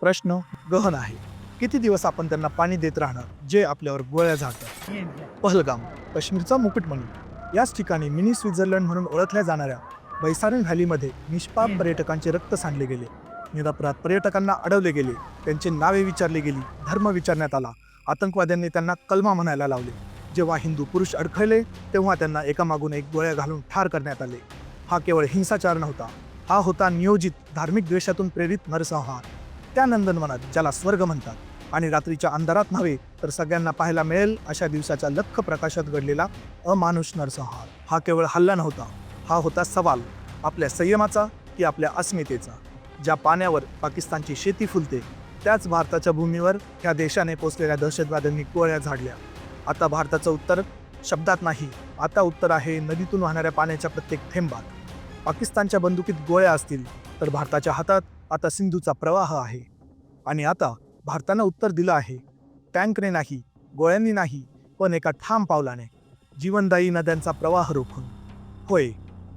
प्रश्न गहन आहे. किती दिवस आपण त्यांना पाणी देत राहणार जे आपल्यावर गोळ्या झाडतात? पहलगाम काश्मीरचा मुकुटमणी याच ठिकाणी मिनी स्वित्झर्लंड म्हणून ओळखल्या जाणाऱ्या बैसारण व्हॅलीमध्ये निष्पाप पर्यटकांचे रक्त सांडले गेले. निरपराध पर्यटकांना अडवले गेले. त्यांची नावे विचारली गेली धर्म विचारण्यात आला. आतंकवाद्यांनी त्यांना कलमा म्हणायला लावले. जेव्हा हिंदू पुरुष अडखळले तेव्हा त्यांना एकामागून एक गोळ्या घालून ठार करण्यात आले. हा केवळ हिंसाचार नव्हता. हा होता नियोजित धार्मिक द्वेषातून प्रेरित नरसंहार. त्या नंदनवनात ज्याला स्वर्ग म्हणतात. आणि रात्रीच्या अंधारात नव्हे तर सगळ्यांना पाहायला मिळेल अशा दिवसाच्या लख प्रकाशात घडलेला अमानुष नरसंहार. हा केवळ हल्ला नव्हता हा होता सवाल आपल्या संयमाचा की आपल्या अस्मितेचा. ज्या पाण्यावर पाकिस्तानची शेती फुलते त्याच भारताच्या भूमीवर ह्या देशाने पोचलेल्या दहशतवाद्यांनी गोळ्या झाडल्या. आता भारताचं उत्तर शब्दात नाही आता उत्तर आहे नदीतून वाहणाऱ्या पाण्याच्या प्रत्येक थेंबात. पाकिस्तानच्या बंदुकीत गोळ्या असतील तर भारताच्या हातात आता सिंधूचा प्रवाह आहे. आणि आता भारतानं उत्तर दिलं आहे. टँकने नाही गोळ्यांनी नाही पण एका ठाम पावलाने जीवनदायी नद्यांचा प्रवाह रोखून. होय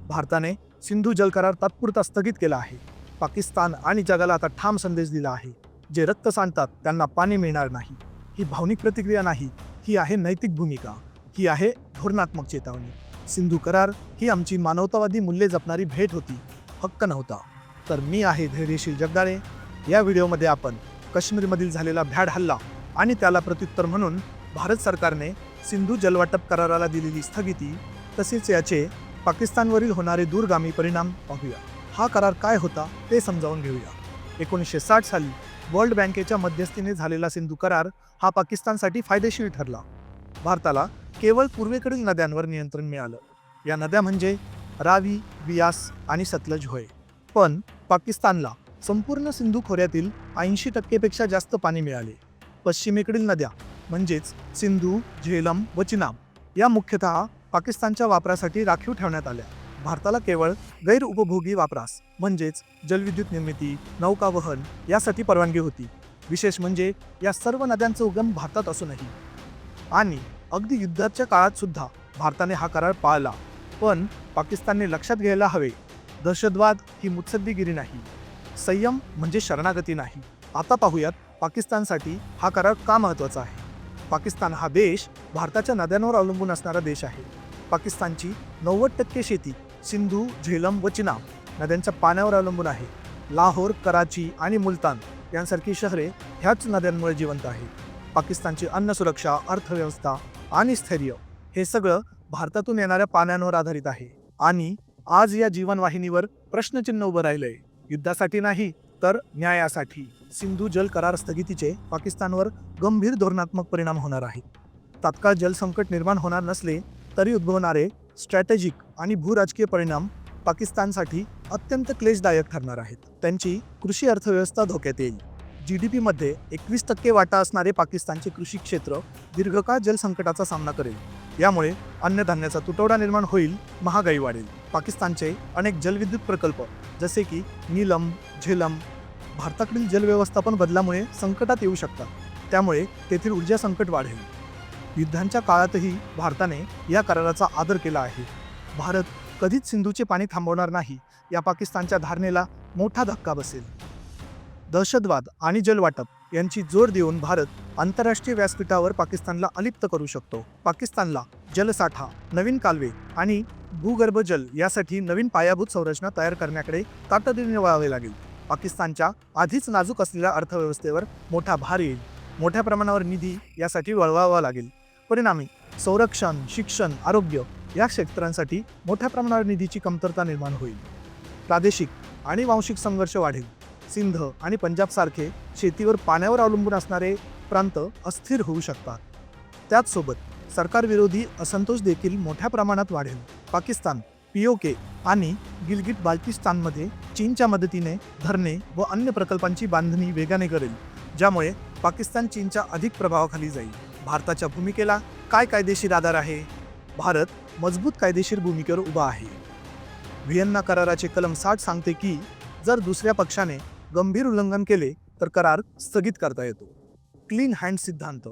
भारताने सिंधू जल करार तात्पुरता स्थगित केला आहे. पाकिस्तान आणि जगाला आता ठाम संदेश दिला आहे. जे रक्त सांडतात त्यांना पाणी मिळणार नाही. ही भावनिक प्रतिक्रिया नाही ही आहे नैतिक भूमिका. ही आहे धोरणात्मक चेतावणी. सिंधू करार ही आमची मानवतावादी मूल्ये जपणारी भेट होती. हक्क नव्हता. तर मी आहे धैर्यशील जगदाळे. या व्हिडिओमध्ये आपण काश्मीरमधील झालेला भ्याड हल्ला आणि त्याला प्रत्युत्तर म्हणून भारत सरकारने सिंधू जलवाटप कराराला दिलेली स्थगिती तसेच याचे पाकिस्तानवरील होणारे दूरगामी परिणाम पाहूया. हा करार काय होता ते समजावून घेऊया. एकोणीसशे साठ साली वर्ल्ड बँकेच्या मध्यस्थीने झालेला सिंधू करार हा पाकिस्तानसाठी फायदेशीर ठरला. भारताला केवळ पूर्वेकडील नद्यांवर नियंत्रण मिळालं. या नद्या म्हणजे रावी बियास आणि सतलज होय. पण पाकिस्तानला संपूर्ण सिंधू खोऱ्यातील ऐंशी टक्केपेक्षा जास्त पाणी मिळाले. पश्चिमेकडील नद्या म्हणजेच सिंधू झेलम व चिनाब या मुख्यतः पाकिस्तानच्या वापरासाठी राखीव ठेवण्यात आल्या. भारताला केवळ गैरउपभोगी वापरास म्हणजेच जलविद्युत निर्मिती नौकावहन यासाठी परवानगी होती. विशेष म्हणजे या सर्व नद्यांचा उगम भारतात असूनही. आणि अगदी युद्धाच्या काळात सुद्धा भारताने हा करार पाळला. पण पाकिस्तानने लक्षात घ्यायला हवे दहशतवाद ही मुत्सद्दीगिरी नाही. संयम म्हणजे शरणागती नाही. आता पाहूयात पाकिस्तानसाठी हा करार का महत्त्वाचा आहे? पाकिस्तान हा देश भारताच्या नद्यांवर अवलंबून असणारा देश आहे. पाकिस्तानची नव्वद टक्के शेती सिंधू झेलम व चिनाब नद्यांच्या पाण्यावर अवलंबून आहे. लाहोर कराची आणि मुलतान यांसारखी शहरे ह्याच नद्यांमुळे जिवंत आहेत. पाकिस्तानची अन्न सुरक्षा अर्थव्यवस्था आणि स्थैर्य हे सगळं भारतातून येणाऱ्या पाण्यांवर आधारित आहे. आणि आज या जीवनवाहिनीवर प्रश्नचिन्ह उभं राहिलंय. युद्धासाठी नाही तर न्यायासाठी. सिंधू जल करार स्थगितीचे पाकिस्तानवर गंभीर धोरणात्मक परिणाम होणार आहेत तात्काळ जलसंकट निर्माण होणार नसले तरी उद्भवणारे स्ट्रॅटेजिक आणि भूराजकीय परिणाम पाकिस्तानसाठी अत्यंत क्लेशदायक ठरणार आहेत. त्यांची कृषी अर्थव्यवस्था धोक्यात येईल. जी डी पीमध्ये एकवीस टक्के वाटा असणारे पाकिस्तानचे कृषी क्षेत्र दीर्घकाळ जलसंकटाचा सामना करेल. यामुळे अन्नधान्याचा तुटवडा निर्माण होईल महागाई वाढेल. पाकिस्तानचे अनेक जलविद्युत प्रकल्प जसे की नीलम झेलम भारताकडील जलव्यवस्थापन बदलामुळे संकटात येऊ शकतात. त्यामुळे तेथील ऊर्जा संकट वाढेल. युद्धांच्या काळातही भारताने या कराराचा आदर केला आहे. भारत कधीच सिंधूचे पाणी थांबवणार नाही या पाकिस्तानच्या धारणेला मोठा धक्का बसेल. दहशतवाद आणि जलवाटप यांची जोर देऊन भारत आंतरराष्ट्रीय व्यासपीठावर पाकिस्तानला अलिप्त करू शकतो. पाकिस्तानला जलसाठा नवीन कालवे आणि भूगर्भ जल यासाठी नवीन पायाभूत संरचना तयार करण्याकडे तातडीने वळावे लागेल. पाकिस्तानच्या आधीच नाजूक असलेल्या अर्थव्यवस्थेवर मोठा भार येईल. मोठ्या प्रमाणावर निधी यासाठी वळवावा लागेल. परिणामी संरक्षण शिक्षण आरोग्य या क्षेत्रांसाठी मोठ्या प्रमाणावर निधीची कमतरता निर्माण होईल. प्रादेशिक आणि वांशिक संघर्ष वाढेल. सिंध आणि पंजाबसारखे शेतीवर पाण्यावर अवलंबून असणारे प्रांत अस्थिर होऊ शकतात. त्याचसोबत सरकारविरोधी असंतोष देखील मोठ्या प्रमाणात वाढेल. पाकिस्तान पीओके आणि गिलगिट बाल्टिस्तानमध्ये चीनच्या मदतीने धरणे व अन्य प्रकल्पांची बांधणी वेगाने करेल ज्यामुळे पाकिस्तान चीनच्या अधिक प्रभावाखाली जाईल. भारताच्या भूमिकेला काय कायदेशीर आधार आहे? भारत मजबूत कायदेशीर भूमिकेवर उभा आहे. व्हिएन्ना कराराचे कलम साठ सांगते की जर दुसऱ्या पक्षाने गंभीर उल्लंघन केले तर करार स्थगित करता येतो. क्लीन हँड सिद्धांत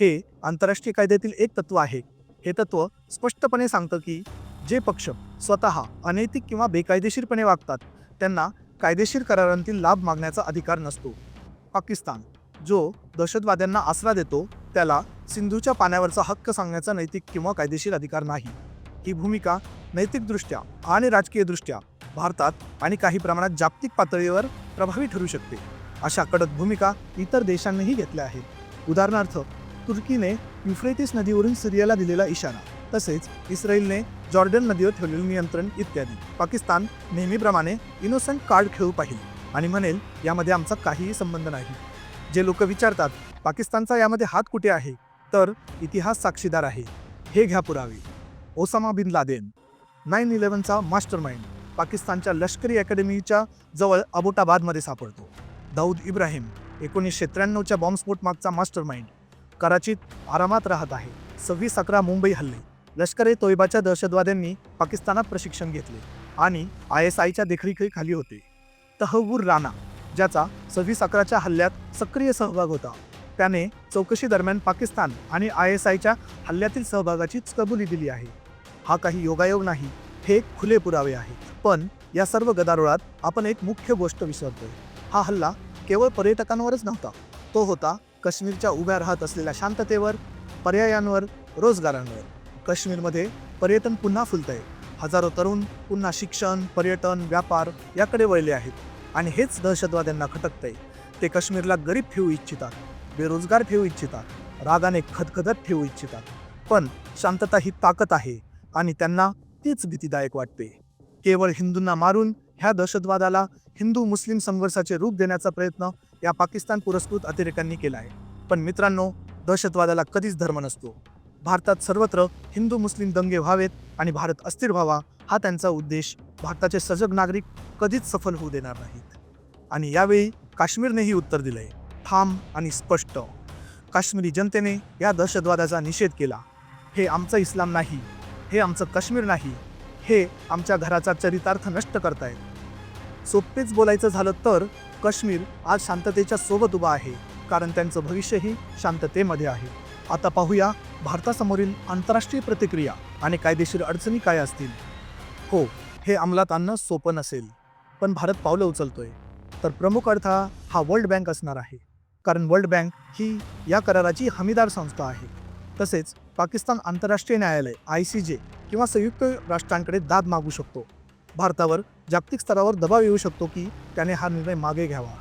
हे आंतरराष्ट्रीय कायद्यातील एक तत्व आहे. हे तत्व स्पष्टपणे सांगतं की जे पक्ष स्वतः अनैतिक किंवा बेकायदेशीरपणे वागतात त्यांना कायदेशीर करारांतील लाभ मागण्याचा अधिकार नसतो. पाकिस्तान जो दहशतवाद्यांना आसरा देतो त्याला सिंधूच्या पाण्यावरचा हक्क सांगण्याचा नैतिक किंवा कायदेशीर अधिकार नाही. ही भूमिका नैतिकदृष्ट्या आणि राजकीयदृष्ट्या भारतात आणि काही प्रमाणात जागतिक पातळीवर प्रभावी ठरू शकते. अशा कडक भूमिका इतर देशांनीही घेतल्या आहेत. उदाहरणार्थ तुर्कीने युफ्रेटिस नदीवरून सिरियाला दिलेला इशारा तसेच इस्रायलने जॉर्डन नदीवर ठेवलेले नियंत्रण इत्यादी. पाकिस्तान नेहमीप्रमाणे इनोसंट कार्ड खेळू पाहिजे आणि म्हणेल यामध्ये आमचा काहीही संबंध नाही. जे लोक विचारतात पाकिस्तानचा यामध्ये हात कुठे आहे? तर इतिहास साक्षीदार आहे. हे घ्या पुरावे. ओसामा बिन लादेन नाईन इलेव्हनचा मास्टर माइंड पाकिस्तानच्या लष्करी अकॅडमीच्या जवळ अबोटाबादमध्ये सापडतो. दाऊद इब्राहिम एकोणीसशे त्र्याण्णवच्या बॉम्बस्फोट मागचा मास्टर माइंड कराचीत आरामात राहत आहे. सव्वीस अकरा मुंबई हल्ले. लष्कर ए तोयबाच्या दहशतवाद्यांनी पाकिस्तानात प्रशिक्षण घेतले आणि आय एस आयच्या देखरेखीखाली होते. तहवूर राणा ज्याचा सव्वीस अकराच्या हल्ल्यात सक्रिय सहभाग होता त्याने चौकशी दरम्यान पाकिस्तान आणि आय एस आयच्या हल्ल्यातील सहभागाचीच कबुली दिली आहे. हा काही योगायोग नाही हे खुले पुरावे आहेत. पण या सर्व गदारोळात आपण एक मुख्य गोष्ट विसरतोय. हा हल्ला केवळ पर्यटकांवरच नव्हता. तो होता काश्मीरच्या उभ्या राहत असलेल्या शांततेवर पर्यायांवर रोजगारांवर. काश्मीरमध्ये पर्यटन पुन्हा फुलतंय. हजारो तरुण पुन्हा शिक्षण पर्यटन व्यापार याकडे वळले आहेत आणि हेच दहशतवाद्यांना खटकतंय. ते काश्मीरला गरीब ठेवू इच्छितात बेरोजगार ठेवू इच्छितात रागाने खदखदत ठेवू इच्छितात. पण शांतता ही ताकद आहे आणि त्यांना तीच भीतीदायक वाटते. केवळ हिंदूंना मारून ह्या दहशतवादाला हिंदू मुस्लिम संघर्षाचे रूप देण्याचा प्रयत्न या पाकिस्तान पुरस्कृत अतिरेक्यांनी केला आहे. पण मित्रांनो दहशतवादाला कधीच धर्म नसतो. भारतात सर्वत्र हिंदू मुस्लिम दंगे व्हावेत आणि भारत अस्थिर व्हावा हा त्यांचा उद्देश भारताचे सजग नागरिक कधीच सफल होऊ देणार नाहीत. आणि यावेळी काश्मीरनेही उत्तर दिलंय. ठाम आणि स्पष्ट. काश्मीरी जनतेने या दहशतवादाचा निषेध केला. हे आमचं इस्लाम नाही हे आमचं काश्मीर नाही हे आमच्या घराचा चरितार्थ नष्ट करतायत. सोपेच बोलायचं झालं तर काश्मीर आज शांततेच्या सोबत उभा आहे कारण त्यांचं भविष्यही शांततेमध्ये आहे. आता पाहूया भारतासमोरील आंतरराष्ट्रीय प्रतिक्रिया आणि कायदेशीर अडचणी काय असतील. हो हे अंमलात आणणं सोपं नसेल पण भारत पावलं उचलतोय. तर प्रमुख अडथळा हा वर्ल्ड बँक असणार आहे कारण वर्ल्ड बँक ही या कराराची हमीदार संस्था आहे. तसेच पाकिस्तान आंतरराष्ट्रीय न्यायालय आय सी जे किंवा संयुक्त राष्ट्रांकडे दाद मागू शकतो. भारतावर जागतिक स्तरावर दबाव येऊ शकतो की त्याने हा निर्णय मागे घ्यावा.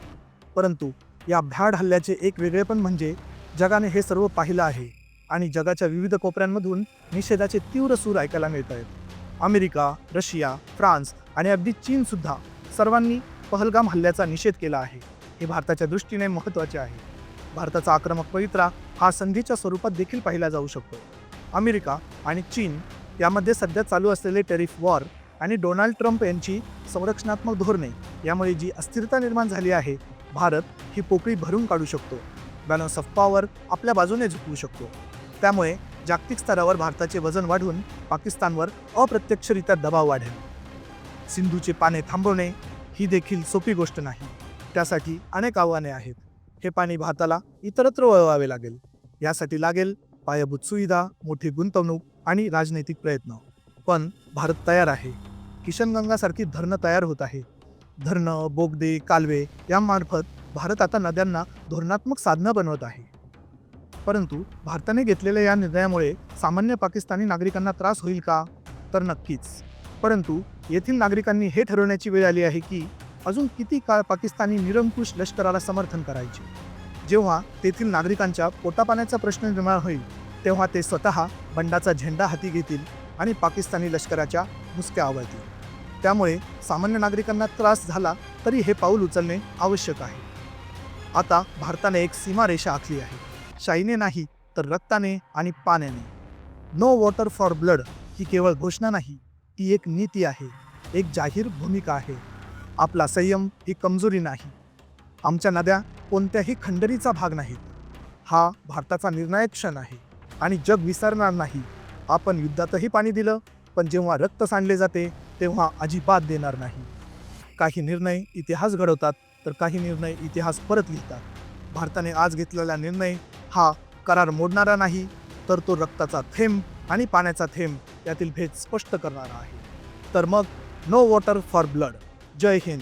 परंतु या भ्याड हल्ल्याचे एक वेगळेपण म्हणजे जगाने हे सर्व पाहिलं आहे आणि जगाच्या विविध कोपऱ्यांमधून निषेधाचे तीव्र सूर ऐकायला मिळत आहेत अमेरिका रशिया फ्रान्स आणि अगदी चीनसुद्धा सर्वांनी पहलगाम हल्ल्याचा निषेध केला आहे. हे भारताच्या दृष्टीने महत्त्वाचे आहे. भारताचा आक्रमक पवित्रा हा संधीच्या स्वरूपात देखील पाहिला जाऊ शकतो. अमेरिका आणि चीन यामध्ये सध्या चालू असलेले टेरिफ वॉर आणि डोनाल्ड ट्रम्प यांची संरक्षणात्मक धोरणे यामुळे जी अस्थिरता निर्माण झाली आहे भारत ही पोकळी भरून काढू शकतो. बॅलन्स ऑफ पॉवर आपल्या बाजूने झुकवू शकतो. त्यामुळे जागतिक स्तरावर भारताचे वजन वाढून पाकिस्तानवर अप्रत्यक्षरित्या दबाव वाढेल. सिंधूचे पाने थांबवणे ही देखील सोपी गोष्ट नाही. त्यासाठी अनेक आव्हाने आहेत. हे पाणी भारताला इतरत्र वळवावे लागेल. यासाठी लागेल पायाभूत सुविधा मोठी गुंतवणूक आणि राजनैतिक प्रयत्न. पण भारत तयार आहे. किशनगंगासारखी धरणं तयार होत आहे. धरणं बोगदे कालवे यामार्फत भारत आता नद्यांना धोरणात्मक साधनं बनवत आहे. परंतु भारताने घेतलेल्या या निर्णयामुळे सामान्य पाकिस्तानी नागरिकांना त्रास होईल का? तर नक्कीच. परंतु येथील नागरिकांनी हे ठरवण्याची वेळ आली आहे की अजून किती काळ पाकिस्तानी निरंकुश लष्कराला समर्थन करायचे? जेव्हा तेथील नागरिकांच्या पोटापाण्याचा प्रश्न निर्माण होईल तेव्हा ते स्वतः बंडाचा झेंडा हाती घेतील आणि पाकिस्तानी लष्कराच्या मुसक्या आवळतील. त्यामुळे सामान्य नागरिकांना त्रास झाला तरी हे पाऊल उचलणे आवश्यक आहे. आता भारताने एक सीमारेषा आखली आहे. शाईने नाही तर रक्ताने आणि पाण्याने. नो वॉटर फॉर ब्लड ही केवळ घोषणा नाही ती एक नीती आहे एक जाहीर भूमिका आहे. आपला संयम ही कमजोरी नाही. आमच्या नद्या कोणत्याही खंडरीचा भाग नाहीत. हा भारताचा निर्णायक क्षण आहे आणि जग विसरणार नाही. आपण युद्धातही पाणी दिलं पण जेव्हा रक्त सांडले जाते तेव्हा अजिबात देणार नाही. काही निर्णय इतिहास घडवतात तर काही निर्णय इतिहास परत लिहितात. भारताने आज घेतलेला निर्णय हा करार मोडणारा नाही तर तो रक्ताचा थेंब आणि पाण्याचा थेंब यातील भेद स्पष्ट करणारा आहे. तर मग नो वॉटर फॉर ब्लड जय हिंद.